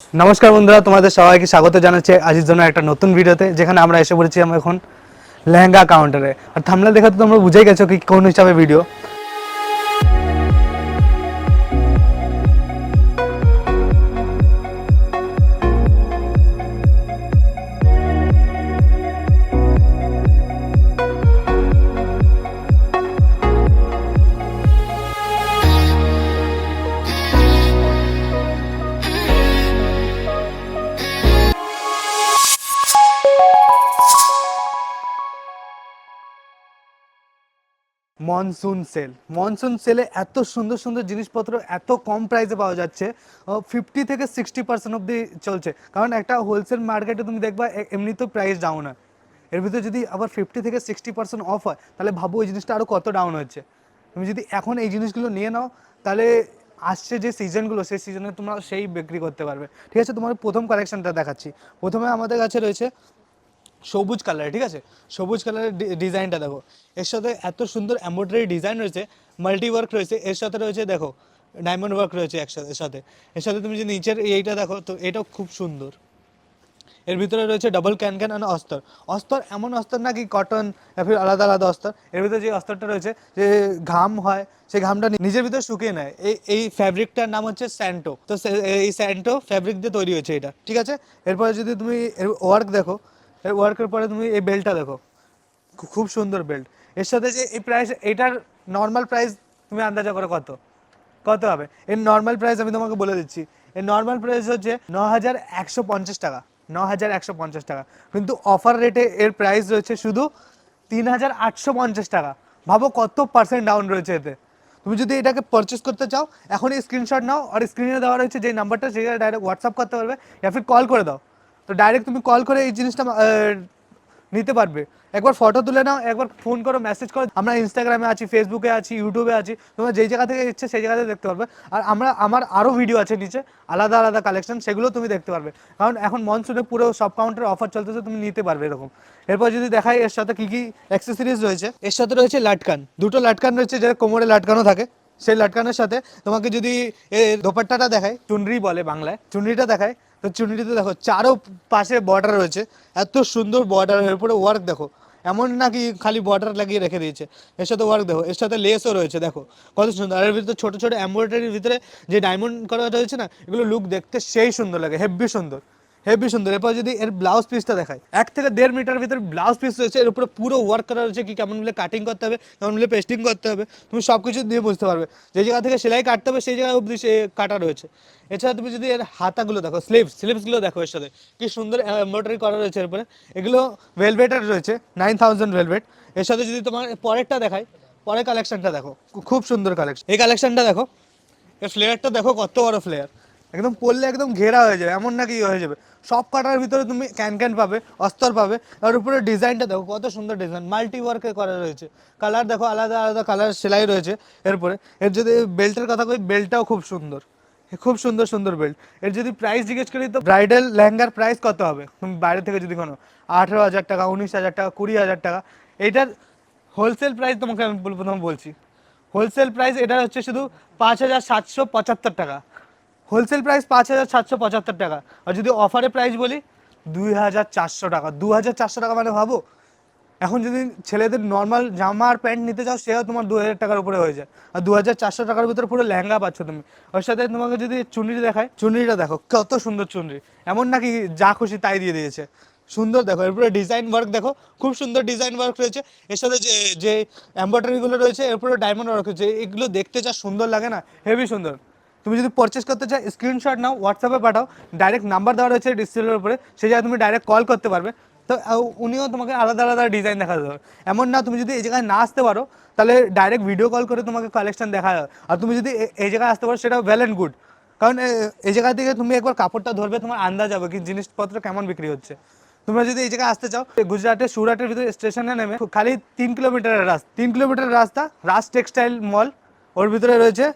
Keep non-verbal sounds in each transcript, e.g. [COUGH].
নমস্কার বন্ধুরা, তোমাদের সবাইকে স্বাগত জানাচ্ছি আজকের জন্য একটা নতুন ভিডিওতে, যেখানে আমরা এসে পড়েছি আমরা এখন লেহেঙ্গা কাউন্টারে আর থামলা দেখে তো তোমরা বুঝেই গেছো কি কোন হিসাবে ভিডিও মনসুন সেল মনসুন সেলে এত সুন্দর সুন্দর জিনিসপত্র এত কম প্রাইসে পাওয়া যাচ্ছে ফিফটি থেকে সিক্সটি পার্সেন্ট অবধি চলছে। কারণ একটা হোলসেল মার্কেটে তুমি দেখবা এমনি তো প্রাইস ডাউন হয়। এর ভিতরে যদি আবার ফিফটি থেকে সিক্সটি পার্সেন্ট অফ হয়, তাহলে ভাবো ওই জিনিসটা আরও কত ডাউন হচ্ছে। তুমি যদি এখন এই জিনিসগুলো নিয়ে নাও, তাহলে আসছে যে সিজনগুলো সেই সিজনে তোমরা সেই বিক্রি করতে পারবে। ঠিক আছে, তোমার প্রথম কালেকশনটা দেখাচ্ছি। প্রথমে আমাদের কাছে রয়েছে সবুজ কালার ঠিক আছে? সবুজ কালারের ডিজাইনটা দেখো। এর সাথে এত সুন্দর এমব্রয়ডারি ডিজাইন রয়েছে মাল্টি ওয়ার্ক রয়েছে, এর সাথে রয়েছে দেখো ডায়মন্ড ওয়ার্ক রয়েছে একসাথে সাথে। এর সাথে তুমি যে নিচের এইটা দেখো, তো এটাও খুব সুন্দর। এর ভিতরে রয়েছে ডাবল ক্যান ক্যান আর অস্তর। অস্তর এমন অস্তর না কি কটন ফির আলাদা আলাদা অস্তর। এর ভিতরে যে অস্তরটা রয়েছে, যে ঘাম হয়, সেই ঘামটা নিজের ভিতরে শুকিয়ে নেয়। এই এই ফ্যাব্রিকটার নাম হচ্ছে স্যান্টো তো এই স্যান্টো ফ্যাব্রিক দিয়ে তৈরি হয়েছে এটা, ঠিক আছে? এরপরে যদি তুমি এর ওয়ার্ক দেখো এর ওয়ার্কের পরে তুমি এই বেল্টটা দেখো। খুব সুন্দর বেল্ট এর সাথে যে এই প্রাইস এটার নর্মাল প্রাইস তুমি আন্দাজা করো কত? কত হবে? এর নর্মাল প্রাইস আমি তোমাকে বলে দিচ্ছি। এর নর্মাল প্রাইস হচ্ছে ন হাজার একশো পঞ্চাশ টাকা। ন হাজার একশো পঞ্চাশ টাকা। কিন্তু অফার রেটে এর প্রাইস রয়েছে শুধু তিন হাজার আটশো পঞ্চাশ টাকা। ভাবো কত পার্সেন্ট ডাউন রয়েছে এতে। তুমি যদি এটাকে পারচেস করতে চাও, এখনই স্ক্রিনশট নাও, আর স্ক্রিনে দেওয়া রয়েছে যে নাম্বারটা সেটা ডাইরেক্ট হোয়াটসঅ্যাপ করতে পারবে। ইয়া ফির কল করে দাও। তো ডাইরেক্ট তুমি কল করে এই জিনিসটা নিতে পারবে। একবার ফটো তুলে নাও, একবার ফোন করো মেসেজ করো। আমরা ইনস্টাগ্রামে আছি ফেসবুকে আছি ইউটিউবে আছি, তোমরা যেই জায়গা থেকে ইচ্ছে সেই জায়গা থেকে দেখতে পারবে। আর আমরা, আমার আরও ভিডিও আছে নিচে, আলাদা আলাদা কালেকশন সেগুলো তুমি দেখতে পারবে। কারণ এখন মনসুনে পুরো সব কাউন্টার অফার চলতেছে, তুমি নিতে পারবে এরকম। এরপর যদি দেখাই, এর সাথে কী কী অ্যাক্সেসরিজ রয়েছে? এর সাথে রয়েছে লাটকান। দুটো লাটকান রয়েছে যেটা কোমরে লাটকানো থাকে। সেই লাটকানের সাথে তোমাকে যদি দোপাট্টাটা দেখায় চুনরি বলে বাংলায়, চুনরিটা দেখায় তো চুনিটিতে দেখো, চারো পাশে বর্ডার রয়েছে। এত সুন্দর বর্ডার উপরে ওয়ার্ক দেখো। এমন নাকি খালি বর্ডার লাগিয়ে রেখে দিয়েছে। এর সাথে ওয়ার্ক দেখো, এর সাথে লেসও রয়েছে, দেখো। কত সুন্দর। আর এর ভিতরে ছোট ছোট এমব্রয়ডারির ভিতরে যে ডায়মন্ড করা রয়েছে না, এগুলো লুক দেখতে সেই সুন্দর লাগে হেভি সুন্দর। হেভি সুন্দর। এরপর যদি এর ব্লাউজ পিসটা দেখায় এক থেকে দেড় মিটার ভিতরে ব্লাউজ পিস রয়েছে। এর উপরে পুরো ওয়ার্ক করা রয়েছে কি কেমন মিলে কাটিং করতে হবে, কেমন মিলে পেস্টিং করতে হবে। তুমি সব কিছু দিয়ে বুঝতে পারবে। যে জায়গা থেকে সেলাই কাটতে হবে, সেই জায়গা অবধি সে কাটা রয়েছে। এছাড়া তুমি যদি এর হাতাগুলো দেখো স্লিভস স্লিভসগুলো দেখো এর সাথে। কি সুন্দর এমব্রয়ডারি করা রয়েছে এরপরে এগুলো ভেলভেটের রয়েছে নাইন থাউজেন্ড ভেলভেট এর সাথে যদি তোমার পরেরটা দেখায় পরের কালেকশনটা দেখো। খুব সুন্দর কালেকশন এই কালেকশনটা দেখো। এর ফ্লেয়ারটা দেখো, কত বড় ফ্লেয়ার একদম পড়লে একদম ঘেরা হয়ে যাবে, এমন নাকি হয়ে যাবে। সব কাটার ভিতরে তুমি ক্যান ক্যান পাবে, অস্তর পাবে আর উপরে ডিজাইনটা দেখো, কত সুন্দর ডিজাইন মাল্টি ওয়ার্কে করা রয়েছে। কালার দেখো, আলাদা আলাদা কালার সেলাই রয়েছে এরপরে। এর যদি বেল্টের কথা কই বেল্টটাও খুব সুন্দর। খুব সুন্দর সুন্দর বেল্ট এর যদি প্রাইস জিজ্ঞেস করি তো ব্রাইডাল লেহেঙ্গার প্রাইস কত হবে? তুমি বাইরে থেকে যদি কোনো, আঠেরো হাজার টাকা, উনিশ হাজার টাকা, কুড়ি হাজার টাকা এইটার হোলসেল প্রাইস তোমাকে আমি প্রথম বলছি। হোলসেল প্রাইস এটা হচ্ছে শুধু পাঁচ হাজার সাতশো পঁচাত্তর টাকা। হোলসেল প্রাইস পাঁচ হাজার সাতশো পঁচাত্তর টাকা। আর যদি অফারে প্রাইস বলি, দুই হাজার চারশো টাকা। দু হাজার চারশো টাকা মানে ভাবো, এখন যদি ছেলেদের নর্মাল জামা আর প্যান্ট নিতে চাও সেও তোমার দু হাজার টাকার উপরে হয়ে যায়। আর দু হাজার চারশো টাকার ভিতরে পুরো লেহেঙ্গা পাচ্ছ তুমি। ওর সাথে তোমাকে যদি চুনরি দেখায় চুনরিটা দেখো, কত সুন্দর চুনরি। এমন নাকি যা খুশি তাই দিয়ে দিয়েছে। সুন্দর দেখো এরপরে ডিজাইন ওয়ার্ক দেখো, খুব সুন্দর ডিজাইন ওয়ার্ক রয়েছে। এর সাথে যে যে এম্ব্রয়ডারিগুলো রয়েছে এরপরে ডায়মন্ড ওয়ার্ক রয়েছে। এগুলো দেখতে যা সুন্দর লাগে না হেভি সুন্দর। তুমি যদি পারচেস করতে চাও স্ক্রিনশট নাও হোয়াটসঅ্যাপে পাঠাও ডাইরেক্ট নাম্বার দেওয়া রয়েছে ডিসপ্লের উপরে সেই জায়গায় তুমি ডাইরেক্ট কল করতে পারবে। তো উনিও তোমাকে আলাদা আলাদা ডিজাইন দেখা দেবে। এমন না তুমি যদি এই জায়গায় না আসতে পারো, তাহলে ডাইরেক্ট ভিডিও কল করে তোমাকে কালেকশন দেখা যাবে আর তুমি যদি এই জায়গায় আসতে পারো সেটা ওয়েল অ্যান্ড গুড কারণ এই জায়গা থেকে তুমি একবার কাপড়টা ধরবে, তোমার আন্দাজ হবে কি জিনিসপত্র কেমন বিক্রি হচ্ছে। তোমরা যদি এই জায়গায় আসতে চাও গুজরাটের সুরাটের ভিতরে স্টেশনে নেমে খালি তিন কিলোমিটারের রাস্তা তিন কিলোমিটারের রাস্তা রাজ টেক্সটাইল মল, ওর ভিতরে রয়েছে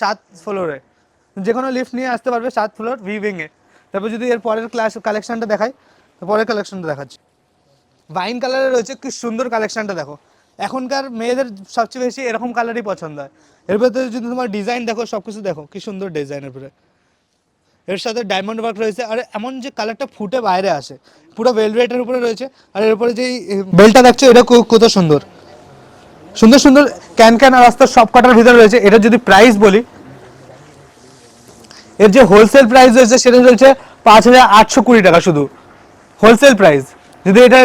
সাত ফ্লোরে যে কোনো লিফট নিয়ে আসতে পারবে সাত ফ্লোর ভি উইংয়ে তারপর যদি এর পরের ক্লাস কালেকশনটা দেখাই পরের কালেকশনটা দেখাচ্ছি। ওয়াইন কালারে রয়েছে কি সুন্দর কালেকশনটা দেখো। এখনকার মেয়েদের সবচেয়ে বেশি এরকম কালারই পছন্দ হয়। এর ভেতরে যদি তোমার ডিজাইন দেখো সব কিছু দেখো, কি সুন্দর ডিজাইনের উপরে এর সাথে ডায়মন্ড ওয়ার্ক রয়েছে, আর এমন যে কালারটা ফুটে বাইরে আসে, পুরো ভেলভেটের উপরে রয়েছে, আর এর উপরে যে বেলটা দেখছ, এটা কত সুন্দর। সুন্দর সুন্দর ক্যান ক্যান আর রাস্তার সব কাটার ভিতরে রয়েছে। এটা যদি প্রাইস বলি, এর যে হোলসেল প্রাইস রয়েছে সেটা রয়েছে পাঁচ হাজার আটশো কুড়ি টাকা শুধু। হোলসেল প্রাইস যদি এটা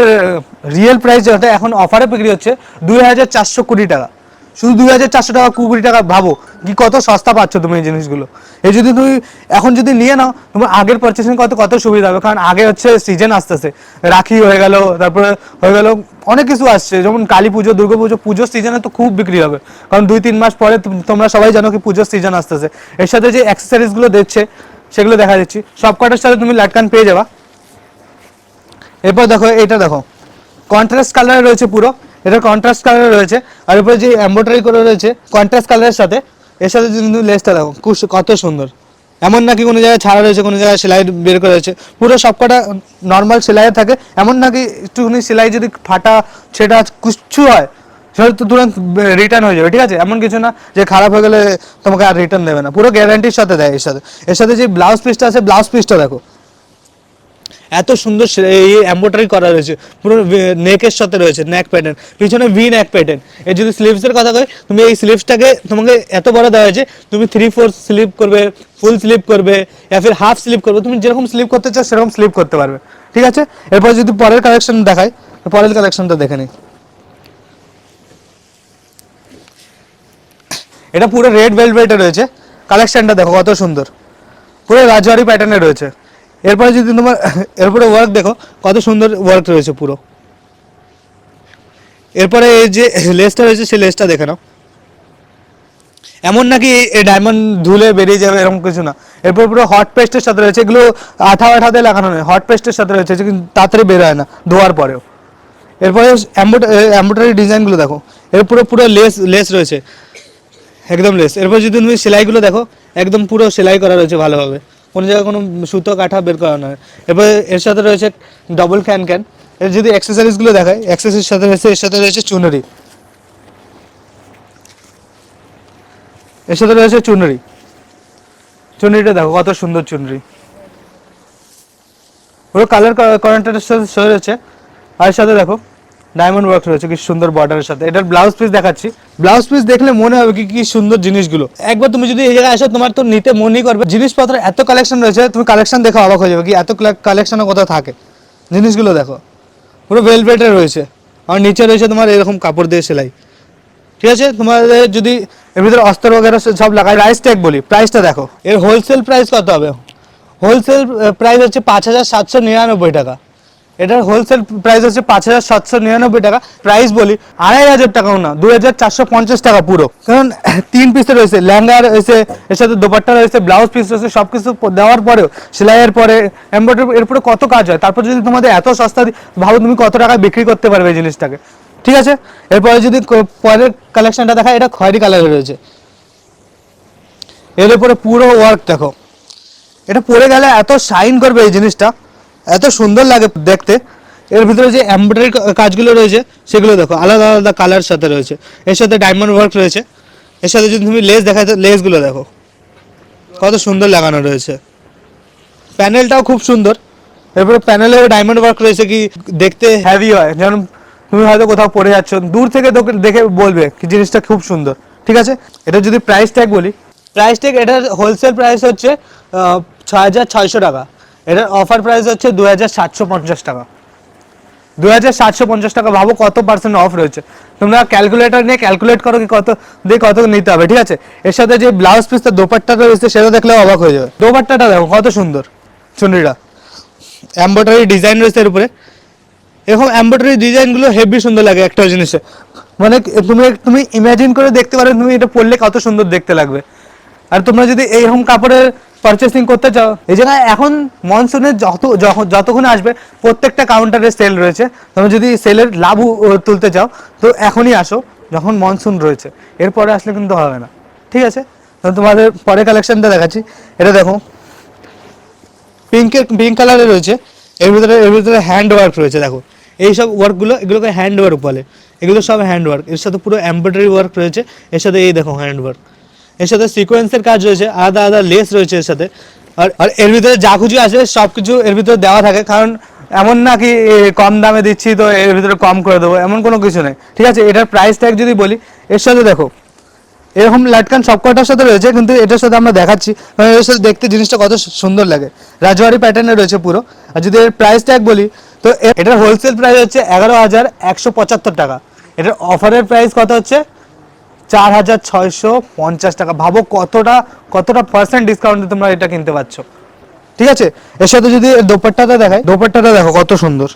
রিয়েল প্রাইস যেটা এখন অফারে বিক্রি হচ্ছে, দুই হাজার চারশো কুড়ি টাকা। শুধু দুই হাজার চারশো টাকা, কুড়ি টাকা ভাবো কি কত সস্তা পাচ্ছ তুমি এই জিনিসগুলো। এই যদি তুমি এখন যদি নিয়ে নাও, তোমার আগের পারচেসিং কত কত সুবিধা হবে? কারণ আগে হচ্ছে সিজন আসতেছে। রাখি হয়ে গেল, তারপরে হয়ে গেল অনেক কিছু আসছে, যেমন কালী পুজো, দুর্গা পুজো, পুজোর সিজনে তো খুব বিক্রি হবে। কারণ দুই, তিন মাস পরে তুম- তোমরা সবাই জানো কি পুজোর সিজন আসতেছে। এর সাথে যে অ্যাক্সেসরিজগুলো দিচ্ছে, সেগুলো দেখা দিচ্ছি। সব কটার সাথে তুমি লাটকান পেয়ে যাবা। এরপর দেখো এটা দেখো। কন্ট্রাস্ট কালার রয়েছে পুরো। এটা কন্ট্রাস্ট কালার রয়েছে। আর উপরে যে এমব্রয়ডারি করে রয়েছে কন্ট্রাস্ট কালারের সাথে। এর সাথে লেসটা দেখো কত সুন্দর। এমন নাকি কোনো জায়গায় ছাড়া রয়েছে, কোনো জায়গায় সেলাই বের করা রয়েছে পুরো সবকটা নর্মাল সেলাই থাকে। এমন নাকি একটুখানি সেলাই যদি ফাটা ছেটা কিচ্ছু হয়, সেটা তো তুরন্ত রিটার্ন হয়ে যাবে, ঠিক আছে? এমন কিছু না যে খারাপ হয়ে গেলে তোমাকে আর রিটার্ন দেবে না। পুরো গ্যারান্টির সাথে দেয়, এর সাথে। এর সাথে যে ব্লাউজ পিসটা আছে ব্লাউজ পিসটা দেখো। এত সুন্দর সে- এই এম্ব্রয়ডারি করা রয়েছে পুরো নেকের সাথে রয়েছে নেক প্যাটার্ন পিছনে ভি নেক প্যাটার্ন এর যদি স্লিভসের কথা কই তুমি এই স্লিভসটাকে তোমাকে এত বড় দেওয়া হয়েছে তুমি থ্রি ফোর স্লিপ করবে ফুল স্লিপ করবে या फिर হাফ স্লিপ করবে তুমি যেরকম স্লিপ করতে চাও সেরকম স্লিপ করতে পারবে ঠিক আছে এরপর যদি পরের কালেকশন দেখাই তো পরের কালেকশনটা দেখে নিই এটা পুরো রেড ভেলভেটে রয়েছে কালেকশনটা দেখো কত সুন্দর পুরো রাজবাড়ি প্যাটার্নে রয়েছে এরপরে যদি তোমার, এরপরে ওয়ার্ক দেখো, কত সুন্দর ওয়ার্ক রয়েছে পুরো। এরপরে এই যে লেসটা রয়েছে, সেই লেসটা দেখে নাও। এমন নাকি এই ডায়মন্ড ধুলে বেরিয়ে যাবে, এরকম কিছু না। এরপর পুরো হট পেস্টের সাথে রয়েছে, এগুলো আঠা আঠাতে লাগানো নয় হট পেস্টের সাথে রয়েছে কিন্তু তাড়াতাড়ি বের হয় না, ধোয়ার পরেও। এরপরে এম্ব্রয়ডারি ডিজাইনগুলো দেখো, এর পুরো পুরো লেস লেস রয়েছে, একদম লেস এরপর যদি তুমি সেলাইগুলো দেখো, একদম পুরো সেলাই করা রয়েছে ভালোভাবে। কোনো জায়গায় কোনো সুতো কাঠা বের করা নয় এরপর এর সাথে রয়েছে ডবল ক্যান ক্যান এর যদি অ্যাক্সেসরিজগুলো দেখায় অ্যাক্সেসরির সাথে রয়েছে, এর সাথে রয়েছে চুনরি। এর সাথে রয়েছে চুনরি। চুনরিটা দেখো, কত সুন্দর চুনরি। পুরো কালার কন্ট্রাস্টের সাথে রয়েছে। আর সাথে দেখো ডায়মন্ড ওয়ার্ক রয়েছে, কি সুন্দর বর্ডারের সাথে। এটার ব্লাউজ পিস দেখাচ্ছি। ব্লাউজ পিস দেখলে মনে হবে কি কি সুন্দর জিনিসগুলো। একবার তুমি যদি এই জায়গায় আসো, তোমার তো নিতে মনই করবে। জিনিসপত্র এত কালেকশন রয়েছে, তুমি কালেকশন দেখে অবাক হয়ে যাবে কি, এত কালেকশনও কোথাও থাকে। জিনিসগুলো দেখো। পুরো ভেলভেটের রয়েছে। আর নিচে রয়েছে তোমার এরকম কাপড় দিয়ে সেলাই। ঠিক আছে? তোমাদের যদি এর ভিতরে অস্ত্র বগেরা সব লাগাই প্রাইস ট্যাগ বলি। প্রাইসটা দেখো। এর হোলসেল প্রাইস কত হবে? হোলসেল প্রাইস হচ্ছে পাঁচ হাজার সাতশো নিরানব্বই টাকা। এটার হোলসেল প্রাইস হচ্ছে পাঁচ হাজার সাতশো নিরানব্বই টাকা। প্রাইস বলি, আড়াই হাজার টাকাও না, দুই হাজার চারশো পঞ্চাশ টাকা পুরো। কারণ, [CLEARS THROAT] তিন পিসে রয়েছে ল্যাঙ্গা রয়েছে, এর সাথে দোপাট্টা রয়েছে ব্লাউজ পিস রয়েছে সব কিছু দেওয়ার পরেও, সেলাইয়ের পরে এমব্রয়ডারি এরপরে কত কাজ হয়? তারপর যদি তোমাদের এত সস্তা দি- ভাবো তুমি কত টাকা বিক্রি করতে পারবে এই জিনিসটাকে। ঠিক আছে? এরপরে যদি পরের কালেকশনটা দেখা, এটা খয়েরি কালারের রয়েছে। এর উপরে পুরো ওয়ার্ক দেখো। এটা পরে গেলে এত শাইন করবে এই জিনিসটা। এত সুন্দর লাগে দেখতে। এর ভিতরে যে এমব্রয়ডারি কাজগুলো রয়েছে, সেগুলো দেখো, আলাদা আলাদা কালার সাথে রয়েছে। এর সাথে ডায়মন্ড ওয়ার্ক রয়েছে। এর সাথে যদি তুমি লেস দেখাই তো লেসগুলো দেখো, কত সুন্দর লাগানো রয়েছে। প্যানেলটাও খুব সুন্দর। এরপরে প্যানেলেও ডায়মন্ড ওয়ার্ক রয়েছে কি দেখতে হ্যাভি হয়। যেমন তুমি হয়তো কোথাও পড়ে যাচ্ছ, দূর থেকে দেখে বলবে কি জিনিসটা খুব সুন্দর। ঠিক আছে? এটা যদি প্রাইস ট্যাগ বলি প্রাইস ট্যাগ এটার হোলসেল প্রাইস হচ্ছে ছ হাজার ছয়শো টাকা। এটার অফার প্রাইস হচ্ছে দু হাজার সাতশো পঞ্চাশ টাকা। দু হাজার সাতশো পঞ্চাশ টাকা ভাবো কত পার্সেন্ট অফ রয়েছে। তোমরা ক্যালকুলেটর নিয়ে ক্যালকুলেট করো কি কত, দিয়ে কত নিতে হবে, ঠিক আছে? এর সাথে যে ব্লাউজ পিসটা দোপাট্টাটা রয়েছে, সেটা দেখলে অবাক হয়ে যাবে। দোপাট্টাটা দেখো, কত সুন্দর, চুনরিটা। এম্ব্রয়ডারি ডিজাইন রয়েছে এর উপরে। এরকম এম্ব্রয়ডারি ডিজাইনগুলো হেভি সুন্দর লাগে একটা জিনিসে। মানে তুমি তুমি ইমাজিন করে দেখতে পারো তুমি এটা পরলে কত সুন্দর দেখতে লাগবে। আর তোমরা যদি এইরকম কাপড়ের পারচেসিং করতে চাও, এই জায়গায় এখন মনসুনের যত যতক্ষণ আসবে, প্রত্যেকটা কাউন্টারে সেল রয়েছে। তুমি যদি সেলের লাভ তুলতে চাও, তো এখনই আসো, যখন মনসুন রয়েছে। এরপরে আসলে কিন্তু হবে না। ঠিক আছে? তোমাদের পরে কালেকশনটা দেখাচ্ছি। এটা দেখো। পিঙ্কের পিঙ্ক কালারে রয়েছে। এর ভিতরে এর ভিতরে হ্যান্ড ওয়ার্ক রয়েছে, দেখো। এই সব ওয়ার্কগুলো এগুলোকে হ্যান্ড ওয়ার্ক বলে। এগুলো সব হ্যান্ড ওয়ার্ক এর সাথে পুরো এমব্রয়ডারি ওয়ার্ক রয়েছে। এর সাথে এই দেখো হ্যান্ড ওয়ার্ক এর সাথে সিকোয়েন্সের কাজ রয়েছে, আলাদা আলাদা লেস রয়েছে এর সাথে। আর আর এর ভিতরে যা কিছু আছে সব কিছু এর ভিতরে দেওয়া থাকে, কারণ এমন না কি কম দামে দিচ্ছি, তো এর ভিতরে কম করে দেবো, এমন কোনো কিছু নেই। ঠিক আছে, এটার প্রাইস ট্যাগ যদি বলি, এর সাথে দেখো, এরকম লাটকান সবকটার সাথে রয়েছে, কিন্তু এটার সাথে আমরা দেখাচ্ছি এর সাথে দেখতে জিনিসটা কত সুন্দর লাগে। রাজবাড়ি প্যাটার্নে রয়েছে পুরো। আর যদি এর প্রাইস ট্যাগ বলি, তো এটার হোলসেল প্রাইস হচ্ছে এগারো হাজার একশো পঁচাত্তর টাকা। এটার অফারের প্রাইস কত হচ্ছে? চার হাজার ছয়শো পঞ্চাশ টাকা। ভাবো কতটা কতটা পার্সেন্ট ডিসকাউন্টে তোমরা এটা কিনতে পারছ। ঠিক আছে? এর সাথে যদি দোপাট্টাটা দেখাই। দোপাট্টাটা দেখো কত সুন্দর।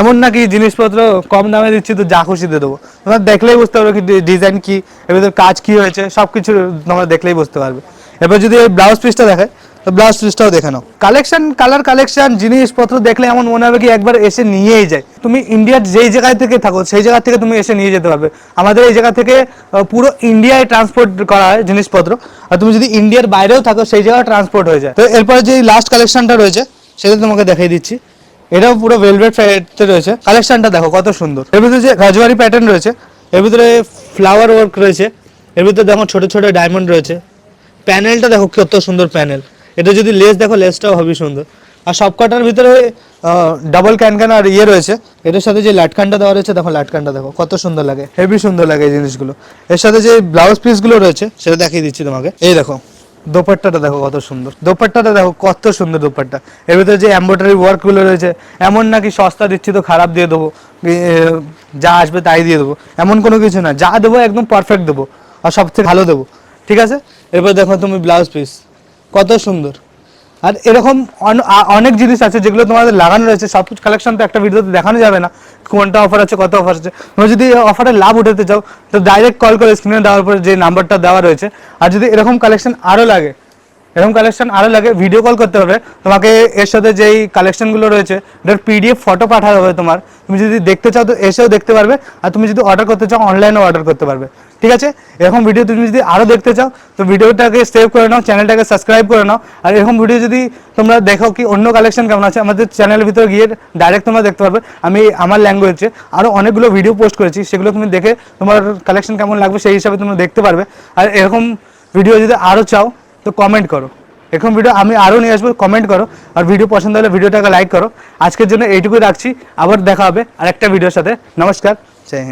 এমন না কি জিনিসপত্র কম দামে দিচ্ছি তো যা খুশি দিয়ে দেবো। তোমরা দেখলেই বুঝতে পারবে কি ডিজাইন কি, এর ভিতরে কাজ কি হয়েছে সব কিছু তোমরা দেখলেই বুঝতে পারবে। এবার যদি এই ব্লাউজ পিসটা দেখায় ব্লাউজ পিসটাও দেখে নাও। কালেকশন কালার কালেকশন জিনিসপত্র দেখলে এমন মনে হবে কি একবার এসে নিয়েই যায়। তুমি ইন্ডিয়ার যেই জায়গায় থেকে থাকো সেই জায়গা থেকে তুমি এসে নিয়ে যেতে পারবে। আমাদের এই জায়গা থেকে পুরো ইন্ডিয়ায় ট্রান্সপোর্ট করা হয় জিনিসপত্র। আর তুমি যদি ইন্ডিয়ার বাইরেও থাকো সেই জায়গায় ট্রান্সপোর্ট হয়ে যায়। তো এরপরে যে লাস্ট কালেকশনটা রয়েছে সেটা তোমাকে দেখিয়ে দিচ্ছি। এটাও পুরো ভেলভেট ফ্যাটে রয়েছে। কালেকশনটা দেখো কত সুন্দর। এর ভিতরে যে রাজবাড়ি প্যাটার্ন রয়েছে এর ভিতরে ফ্লাওয়ার ওয়ার্ক রয়েছে। এর ভিতরে দেখো ছোট ছোট ডায়মন্ড রয়েছে। প্যানেলটা দেখো কত সুন্দর প্যানেল এটা যদি লেস দেখো, লেসটাও হবে সুন্দর। আর সবকটার ভিতরে ডাবল ক্যান ক্যান আর ইয়ে রয়েছে। এটার সাথে যে লাটকানটা দেওয়া রয়েছে, দেখো লাটকানটা দেখো, কত সুন্দর লাগে হেভি সুন্দর লাগে এই জিনিসগুলো। এর সাথে যে ব্লাউজ পিসগুলো রয়েছে, সেটা দেখিয়ে দিচ্ছি তোমাকে। এই দেখো, দোপাট্টাটা দেখো কত সুন্দর। দোপাট্টাটা দেখো কত সুন্দর দোপাট্টা। এর ভিতরে যে এম্ব্রয়ডারি ওয়ার্কগুলো রয়েছে, এমন নাকি সস্তা দিচ্ছি তো খারাপ দিয়ে দেবো যা আসবে তাই দিয়ে দেবো। এমন কোনো কিছু না, যা দেবো একদম পারফেক্ট দেবো, আর সব থেকে ভালো দেবো। ঠিক আছে? এরপর দেখো তুমি ব্লাউজ পিস কত সুন্দর। আর এরকম অন- অনেক জিনিস আছে যেগুলো তোমাদের লাগানো রয়েছে, সব কালেকশন তো একটা ভিডিওতে দেখানো যাবে না, কোনটা অফার আছে, কত অফার আছে। তোমরা যদি অফারের লাভ উঠাতে চাও, তো ডাইরেক্ট কল করে স্ক্রিনে দেওয়ার পরে যে নাম্বারটা দেওয়া রয়েছে, আর যদি এরকম কালেকশন আরও লাগে, এরকম কালেকশন আরও লাগে ভিডিও কল করতে হবে, তোমাকে এর সাথে যেই কালেকশনগুলো রয়েছে ওটার পিডিএফ ফটো পাঠাতে হবে তোমার। তুমি যদি দেখতে চাও তো এসেও দেখতে পারবে, আর তুমি যদি অর্ডার করতে চাও অনলাইনেও অর্ডার করতে পারবে। ঠিক আছে? এরকম ভিডিও তুমি যদি আরও দেখতে চাও, তো ভিডিওটাকে সেভ করে নাও চ্যানেলটাকে সাবস্ক্রাইব করে নাও। আর এরকম ভিডিও যদি তোমরা দেখো কি অন্য কালেকশন কেমন আছে, আমাদের চ্যানেলের ভিতরে গিয়ে ডাইরেক্ট তোমরা দেখতে পারবে। আমি আমার ল্যাঙ্গুয়েজে আরও অনেকগুলো ভিডিও পোস্ট করেছি, সেগুলো তুমি দেখে তোমার কালেকশন কেমন লাগবে সেই হিসাবে তোমরা দেখতে পারবে। আর এরকম ভিডিও যদি আরও চাও, তো কমেন্ট করো। এরকম ভিডিও আমি আরও নিয়ে আসব কমেন্ট করো। আর ভিডিও পছন্দ হলে ভিডিওটাকে লাইক করো। আজকের জন্য এইটুকুই রাখছি, আবার দেখা হবে আর একটা ভিডিওর সাথে। নমস্কার।